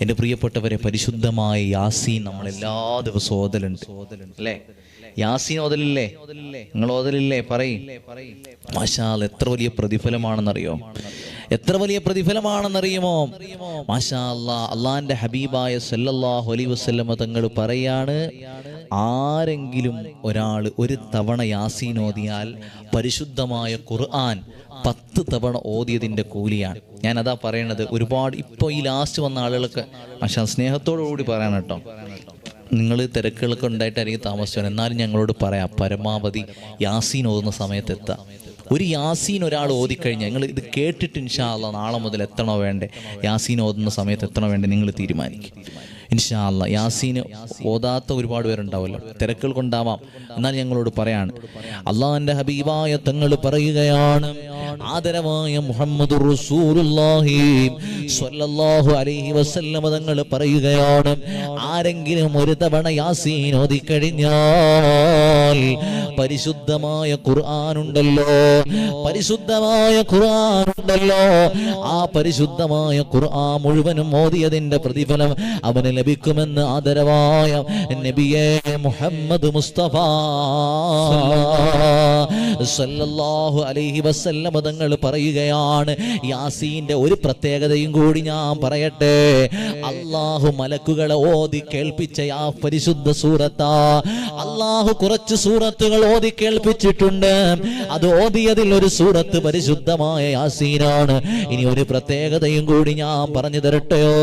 എന്റെ പ്രിയപ്പെട്ടവരെ പരിശുദ്ധമായ യാസീൻ നമ്മൾ എല്ലാ ദിവസവും ഓതലുണ്ട്. അല്ലേ? യാസീൻ ഓതലില്ലേ? നിങ്ങൾ ഓതലില്ലേ? പറയും. മാഷാൽ എത്ര വലിയ പ്രതിഫലമാണെന്നറിയോ? എത്ര വലിയ പ്രതിഫലമാണെന്നറിയുമോ? മാഷാ അല്ലാ അള്ളാന്റെ ഹബീബായ സല്ലല്ലാഹു അലൈഹി വസല്ലമ തങ്ങൾ പറയാണ് ആരെങ്കിലും ഒരാൾ ഒരു തവണ യാസീൻ ഓതിയാൽ പരിശുദ്ധമായ ഖുർആൻ പത്ത് തവണ ഓതിയതിന്റെ കൂലിയാണ്. ഞാൻ അതാ പറയണത് ഒരുപാട് ഇപ്പോൾ ഈ ലാസ്റ്റ് വന്ന ആളുകൾക്ക് മാഷാ സ്നേഹത്തോടു കൂടി കേട്ടോ. നിങ്ങൾ തിരക്കുകളൊക്കെ ഉണ്ടായിട്ടായിരിക്കും താമസിച്ചു എന്നാലും ഞങ്ങളോട് പറയാം പരമാവധി യാസീൻ ഓതുന്ന സമയത്ത് എത്താം. ഒരു യാസീൻ ഒരാൾ ഓതിക്കഴിഞ്ഞാൽ നിങ്ങൾ ഇത് കേട്ടിട്ട് ഇൻഷാ അല്ലാ നാളെ മുതൽ എത്തണോ വേണ്ടേ? യാസീൻ ഓതുന്ന സമയത്ത് എത്തണോ വേണ്ടേ നിങ്ങൾ തീരുമാനിക്കും. ഇൻഷാ അല്ല യാസീന് ഓതാത്ത ഒരുപാട് പേരുണ്ടാവുമല്ലോ തിരക്കുകൾ കൊണ്ടാവാം. എന്നാൽ ഞങ്ങളോട് പറയാണ് അള്ളാഹിന്റെ ഹബീബായ തങ്ങൾ പറയുകയാണ് ആദരവായ മുഹമ്മദ് അലൈഹി തങ്ങൾ പറയുകയാണ് ആരെങ്കിലും ഒരു തവണ യാസീൻ ഓതിക്കഴിഞ്ഞാൽ പരിശുദ്ധമായ ഖുർആാനുണ്ടല്ലോ. പരിശുദ്ധമായ ഖുർആാനുണ്ടല്ലോ. ആ പരിശുദ്ധമായ ഖുർആൻ മുഴുവനും മോദിയതിന്റെ പ്രതിഫലം അവന് ലഭിക്കുമെന്ന് ആദരവായ നബിയെ മുഹമ്മദ് മുസ്തഫ. സല്ലല്ലാഹു അലൈഹി വസല്ലം തങ്ങൾ പറയുകയാണ് യാസീന്റെ ഒരു പ്രത്യേകതയും കൂടി ഞാൻ പറയട്ടെ. അള്ളാഹു മലക്കുകളെ ഓതി കേൾപ്പിച്ച ആ പരിശുദ്ധ സൂറത്താ. അള്ളാഹു കുറച്ച് സൂറത്തുകൾ ഓതി കേൾപ്പിച്ചിട്ടുണ്ട്. അത് ഓതിയതിൽ ഒരു സൂറത്ത് പരിശുദ്ധമായ യാസീനാണ്. ഇനി ഒരു പ്രത്യേകതയും കൂടി ഞാൻ പറഞ്ഞു തരട്ടെയോ?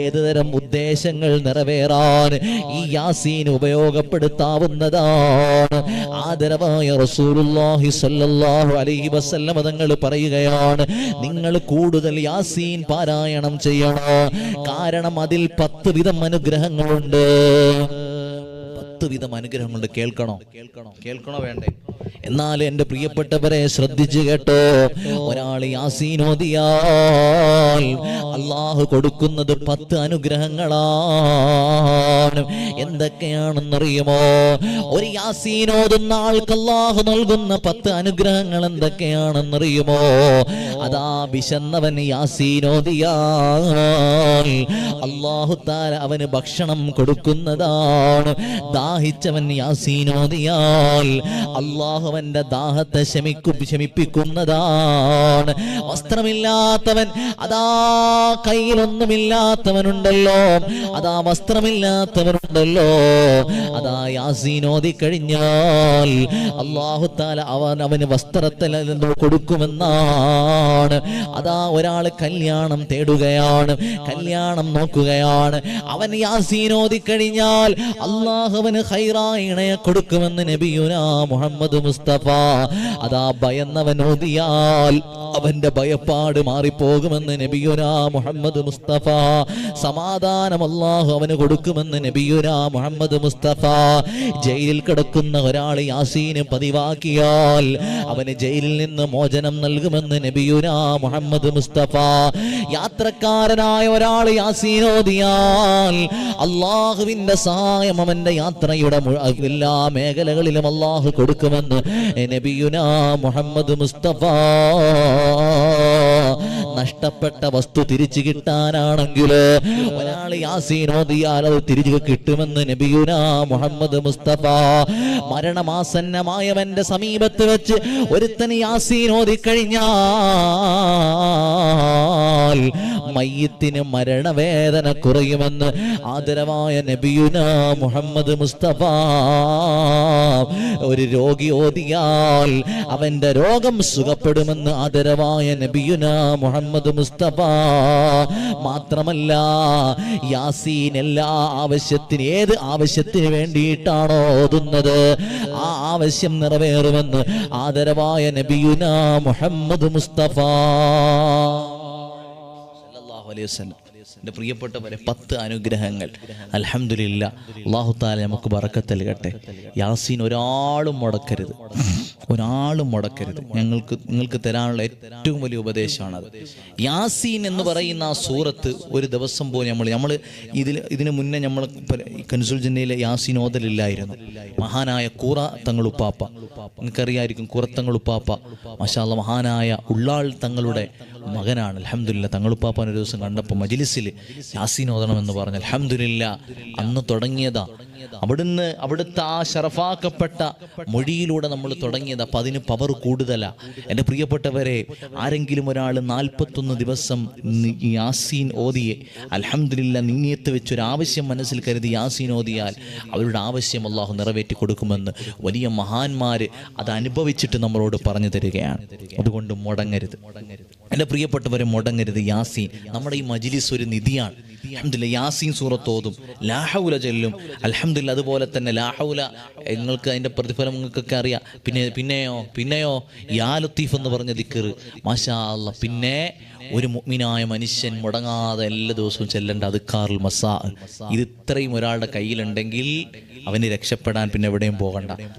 ഏത് തരം ഉദ്ദേശങ്ങൾ നിറവേറാൻ ഈ യാസീൻ ഉപയോഗപ്പെടുത്താവുന്നതാണ്? ആദരവായ റസൂലുള്ളാഹി സ്വല്ലല്ലാഹു അലൈഹി വസല്ലമ തങ്ങൾ പറയുകയാണ് നിങ്ങൾ കൂടുതൽ യാസീൻ പാരായണം ചെയ്യണം. കാരണം അതിൽ പത്ത് വിധം അനുഗ്രഹങ്ങളുണ്ട്. പത്ത് വിധം അനുഗ്രഹങ്ങളുണ്ട്. കേൾക്കണോ? കേൾക്കണോ? കേൾക്കണോ വേണ്ടേ? എന്നാൽ എന്റെ പ്രിയപ്പെട്ടവരെ ശ്രദ്ധിച്ചു കേട്ടോ. ഒരാൾ യാസീനോദിയാൽ അള്ളാഹു കൊടുക്കുന്നത് പത്ത് അനുഗ്രഹങ്ങളാണ്. എന്തൊക്കെയാണെന്നറിയുമോ? ഒരു യാസീനോതുന്ന ആൾക്ക് അള്ളാഹു നൽകുന്ന പത്ത് അനുഗ്രഹങ്ങൾ എന്തൊക്കെയാണെന്നറിയുമോ? അതാ വിശന്നവൻ യാസീനോദിയാൽ അള്ളാഹു താര അവന് ഭക്ഷണം കൊടുക്കുന്നതാണ്. ദാഹിച്ചവൻ യാസീനോദിയാൽ അള്ളാഹു ദാഹത്തെ ശമിക്കു ശമിപ്പിക്കുന്നതാണ്. വസ്ത്രമില്ലാത്തവൻ അതാ കയ്യിലൊന്നുമില്ലാത്തവനുണ്ടല്ലോ. അതാ വസ്ത്രമില്ലാത്തവനുണ്ടല്ലോ. അതാ യാസീനോദി കഴിഞ്ഞാൽ അള്ളാഹു താല അവൻ അവന് വസ്ത്രത്തിൽ കൊടുക്കുമെന്നാണ്. അതാ ഒരാൾ കല്യാണം തേടുകയാണ് കല്യാണം നോക്കുകയാണ്. അവൻ യാസീനോദി കഴിഞ്ഞാൽ അള്ളാഹുവിന് ഹൈറായ ഇണയെ കൊടുക്കുമെന്ന് നബിയുന മുഹമ്മദ് മുസ്തഫ. അതാ ഭയന്നവൻ ഓതിയാൽ അവന്റെ ഭയപ്പാട് മാറിപ്പോകുമെന്ന് നബിയുന മുഹമ്മദ് മുസ്തഫ. സമാധാനം അള്ളാഹു അവന് കൊടുക്കുമെന്ന് നബിയുന മുഹമ്മദ് മുസ്തഫ. ജയിലിൽ കിടക്കുന്ന ഒരാൾ യാസീന് പതിവാക്കിയാൽ അവന് ജയിലിൽ നിന്ന് മോചനം നൽകുമെന്ന് നബിയുന മുഹമ്മദ് മുസ്തഫ. യാത്രക്കാരനായ ഒരാൾ യാസീനോദിയാൽ അള്ളാഹുവിന്റെ സഹായം അവന്റെ യാത്രയുടെ എല്ലാ മേഖലകളിലും അള്ളാഹു കൊടുക്കുമെന്ന് നബിയുന മുഹമ്മദ് മുസ്തഫ. നഷ്ടപ്പെട്ട വസ്തു തിരിച്ചു കിട്ടാനാണെങ്കിൽ ഒരാൾ ഓതിയാൽ അത് തിരിച്ചു കിട്ടുമെന്ന് നബിയുന മുഹമ്മദ് മുസ്തഫ. മരണമാസന്നമായവന്റെ സമീപത്ത് വെച്ച് ഒരുത്തന് ആസീനോദി കഴിഞ്ഞാൽ മയ്യത്തിന് മരണവേദന കുറയുമെന്ന് ആദരവായ നബിയുന മുഹമ്മദ് മുസ്തഫ. ഒരു രോഗി ഓതിയാൽ അവന്റെ രോഗം സുഖപ്പെടുമെന്ന് ആദരവായ നബിയുന മുഹമ്മദ് മുസ്തഫ. മാത്രമല്ല യാസീൻ എല്ലാ ആവശ്യത്തിന് ഏത് ആവശ്യത്തിന് വേണ്ടിയിട്ടാണോ ഓതുന്നത്? ആ ആവശ്യം നിറവേറുമെന്ന് ആദരവായ നബിയുന മുഹമ്മദ് മുസ്തഫ. അലൈഹി വസല്ലം. എന്റെ പ്രിയപ്പെട്ടവരെ പത്ത് അനുഗ്രഹങ്ങൾ. അലഹമുല്ല അള്ളാഹു താല നമുക്ക് ബറക്കത്ത് നൽകട്ടെ. യാസീൻ ഒരാളും മുടക്കരുത്. ഒരാളും മുടക്കരുത്. ഞങ്ങൾക്ക് നിങ്ങൾക്ക് തരാനുള്ള ഏറ്റവും വലിയ ഉപദേശമാണത്. യാസീൻ എന്ന് പറയുന്ന ആ സൂറത്ത് ഒരു ദിവസം പോലും നമ്മൾ നമ്മൾ ഇതിൽ ഇതിനു മുന്നേ നമ്മൾ കൻസുൽ ജില്ലയിലെ യാസീൻ ഓതലില്ലായിരുന്നു. മഹാനായ കൂറ തങ്ങളുപ്പാപ്പ നിങ്ങൾക്കറിയായിരിക്കും കുറത്തങ്ങളുപ്പാപ്പ മഷാല മഹാനായ ഉള്ളാൾ തങ്ങളുടെ മകനാണ്. അലഹമില്ല തങ്ങളുപ്പാപ്പൻ ഒരു ദിവസം കണ്ടപ്പോൾ മജിലിസിൽ യാസീൻ ഓതണം എന്ന് പറഞ്ഞു. അലഹമില്ല അന്ന് തുടങ്ങിയതാ അവിടുന്ന് അവിടുത്തെ ആ ഷറഫാക്കപ്പെട്ട മൊഴിയിലൂടെ നമ്മൾ തുടങ്ങിയത്. അപ്പം അതിന് പവർ കൂടുതലാ. എന്റെ പ്രിയപ്പെട്ടവരെ ആരെങ്കിലും ഒരാൾ നാൽപ്പത്തൊന്ന് ദിവസം യാസീൻ ഓതിയെ അലഹമില്ല നീങ്ങിയത്ത് വെച്ചൊരു ആവശ്യം മനസ്സിൽ കരുതി യാസീൻ ഓതിയാൽ അവരുടെ ആവശ്യം അള്ളാഹു നിറവേറ്റി കൊടുക്കുമെന്ന് വലിയ മഹാന്മാർ അത് അനുഭവിച്ചിട്ട് നമ്മളോട് പറഞ്ഞു തരികയാണ്. അതുകൊണ്ട് മുടങ്ങരുത്. എന്റെ പ്രിയപ്പെട്ടവരെ മുടങ്ങരുത് യാസീൻ. നമ്മുടെ ഈ മജിലിസ് ഒരു നിധിയാണ്. അലഹമില്ല യാസീൻ സൂറത്തോതും ലാഹുല ചെല്ലും അൽഹംദുലില്ലാ അതുപോലെ തന്നെ ലാഹൗല നിങ്ങൾക്ക് അതിന്റെ പ്രതിഫലം നിങ്ങൾക്കൊക്കെ അറിയാം. പിന്നെ പിന്നെയോ പിന്നെയോ യാ ലത്തീഫ് എന്ന് പറഞ്ഞ ദിക്കറ്. മാഷാ പിന്നെ ഒരു മുഗ്മിനായ മനുഷ്യൻ മുടങ്ങാതെ എല്ലാ ദിവസവും ചെല്ലേണ്ട അതുക്കാറിൽ മസാ. ഇത് ഇത്രയും ഒരാളുടെ കയ്യിലുണ്ടെങ്കിൽ അവന് രക്ഷപ്പെടാൻ പിന്നെ എവിടെയും പോകണ്ട.